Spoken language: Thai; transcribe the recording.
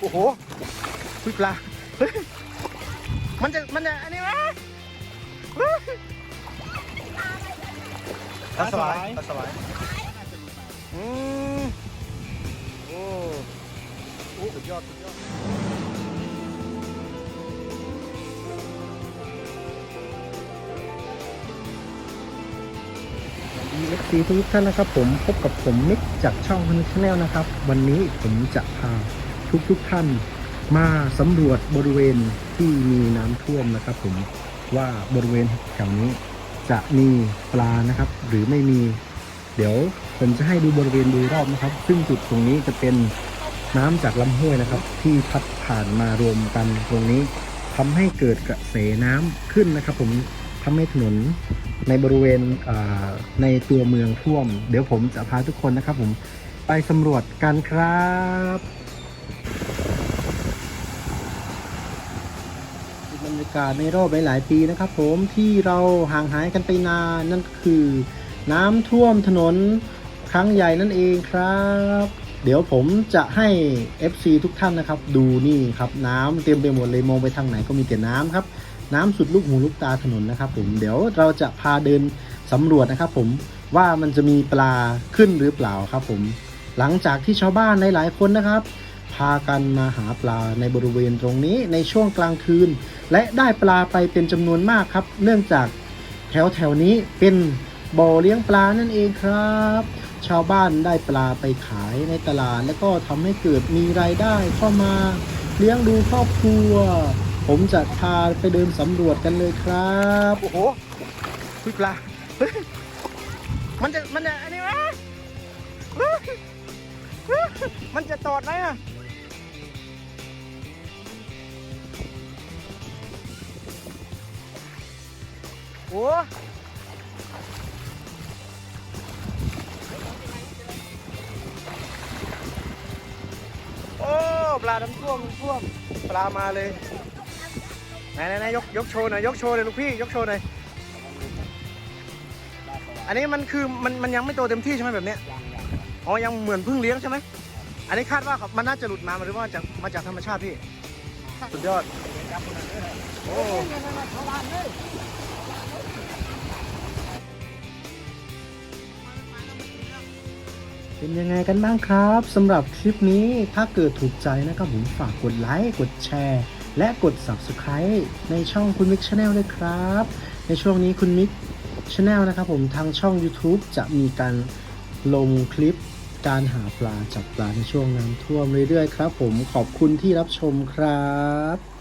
โอ้โหคุยปลาเฮ้ยมันจะมันจะอันนี้วะเฮ้ยปลาสวายปลาสวายอืมโอ้โอ้สุดยอดสุดยอดดีเอฟซีทุกท่านนะครับผมพบกับผมมิกจากช่องฮันชแนลนะครับ วันนี้ผมจะพา ทุกทุกๆท่านมาสำรวจบริเวณที่มีน้ำท่วมนะครับผมว่าบริเวณแถวนี้จะมีปลานะครับ หรือไม่มี เดี๋ยวผมจะให้ดูบริเวณโดยรอบนะครับ ซึ่งจุดตรงนี้จะเป็นน้ำจากลำห้วยนะครับ ที่พัดผ่านมารวมกันตรงนี้ทำให้เกิดกระแสน้ำขึ้นนะครับ ผมทำให้ถนนในบริเวณในตัวเมืองท่วม เดี๋ยวผมจะพาทุกคนนะครับ ผมไปสำรวจกันครับ บรรยากาศในรอบหลาย ๆ ปีนะครับ ผมที่เราห่างหายกันไปนานนั่นคือ น้ำท่วมถนนครั้งใหญ่นั่นเองครับ เดี๋ยวผมจะให้ FC ทุกท่านนะครับ ดูนี่ครับ น้ำเต็มไปหมดเลยมองไปทางไหนก็มีแต่น้ำครับน้ำสุดลูกหูลูกตาถนนนะครับ ผมเดี๋ยวเราจะพาเดินสำรวจนะครับ ผมว่ามันจะมีปลาขึ้นหรือเปล่าครับ ผม หลังจากที่ชาวบ้านหลาย ๆ คนนะครับ พากันมาหาปลาในบริเวณตรงนี้ในช่วงกลางคืน และได้ปลาไปเป็นจำนวนมากครับ เนื่องจากแถวแถวนี้เป็นบ่อเลี้ยงปลานั่นเองครับ ชาวบ้านได้ปลาไปขายในตลาด แล้วก็ทำให้เกิดมีรายได้เข้ามาเลี้ยงดูครอบครัว ผมจะพาไปเดินสำรวจกันเลยครับโอ้โหคุยปลาเฮ้ยมันจะมันจะอันนี้วะเฮ้ยเฮ้ยมันจะตอดไหมอะ โอ้โอ้ปลาน้ำท่วมน้ำท่วมปลามาเลยไหนไหนไหนยกยกโชว์หน่อยยกโชว์เลยลูกพี่ยกโชว์หน่อยอันนี้มันคือมันมันยังไม่โตเต็มที่ใช่ไหมแบบเนี้ยอ๋อยังเหมือนเพิ่งเลี้ยงใช่ไหมอันนี้คาดว่ามันน่าจะหลุดมาหรือว่าจากมาจากธรรมชาติพี่สุดยอดโอ้ เป็นยังไงกันบ้างครับสำหรับคลิปนี้ถ้าเกิดถูกใจนะครับผมฝากกดไลค์กดแชร์ และกด Subscribe ในช่องคุณมิกชาแนลด้วยครับ ในช่วงนี้คุณมิกชาแนลนะครับผมทางช่อง YouTube จะมีการลงคลิปการหาปลาจับปลาในช่วงน้ำท่วมเรื่อยๆครับ ผมขอบคุณที่รับชมครับ